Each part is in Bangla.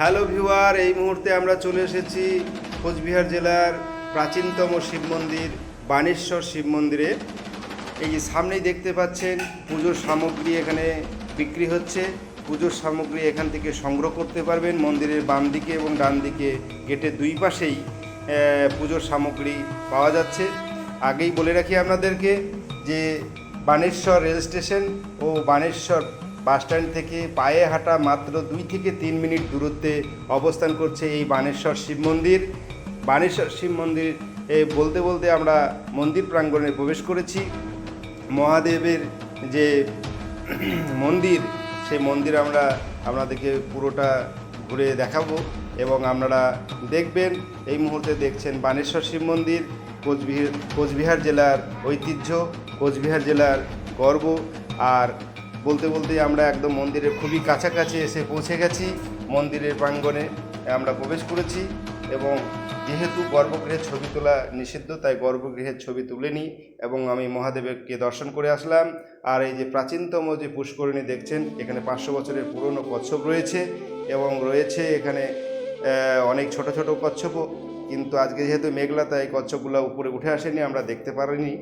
হ্যালো ভিউয়ার এই মুহূর্তে আমরা চলে এসেছি কোচবিহার জেলার প্রাচীনতম শিব মন্দির বানেশ্বর শিব মন্দিরে। এই যে সামনেই দেখতে পাচ্ছেন, পুজোর সামগ্রী এখানে বিক্রি হচ্ছে। পুজোর সামগ্রী এখান থেকে সংগ্রহ করতে পারবেন মন্দিরের বাম দিকে এবং ডান দিকে গেটের দুই পাশেই পুজোর সামগ্রী পাওয়া যাচ্ছে। আগেই বলে রাখি আপনাদেরকে যে বানেশ্বর রেল স্টেশন ও বানেশ্বর বাস স্ট্যান্ড থেকে পায়ে হাঁটা মাত্র দুই থেকে তিন মিনিট দূরত্বে অবস্থান করছে এই বানেশ্বর শিব মন্দির। বানেশ্বর শিব মন্দির বলতে বলতে আমরা মন্দির প্রাঙ্গণে প্রবেশ করেছি। মহাদেবের যে মন্দির, সেই মন্দির আমরা আপনাদেরকে পুরোটা ঘুরে দেখাবো এবং আপনারা দেখবেন, এই মুহূর্তে দেখছেন বানেশ্বর শিব মন্দির, কোচবিহার কোচবিহার জেলার ঐতিহ্য, কোচবিহার জেলার গর্ব আর বলতে বলতে আমরা একদম মন্দিরের খুবই কাছাকাছি এসে পৌঁছে গেছি। মন্দিরের প্রাঙ্গণে আমরা প্রবেশ করেছি এবং যেহেতু গর্ভগৃহের ছবি তোলা নিষিদ্ধ, তাই গর্ভগৃহের ছবি তুলে নিই এবং আমি মহাদেবকে দর্শন করে আসলাম। আর এই যে প্রাচীনতম যে পুষ্করিণী দেখছেন, এখানে পাঁচশো বছরের পুরনো কচ্ছপ রয়েছে এবং রয়েছে এখানে অনেক ছোট ছোট কচ্ছপও। কিন্তু আজকে যেহেতু মেঘলা, তাই কচ্ছপগুলো উপরে উঠে আসেনি, আমরা দেখতে পারিনি।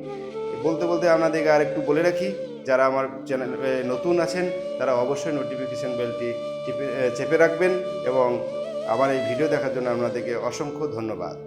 বলতে বলতে আপনাদেরকে আর একটু বলে রাখি যারা আমার চ্যানেলে নতুন আছেন, তারা অবশ্যই নোটিফিকেশান বেলটি চেপে রাখবেন এবং আমার এই ভিডিও দেখার জন্য আপনাদেরকে অসংখ্য ধন্যবাদ।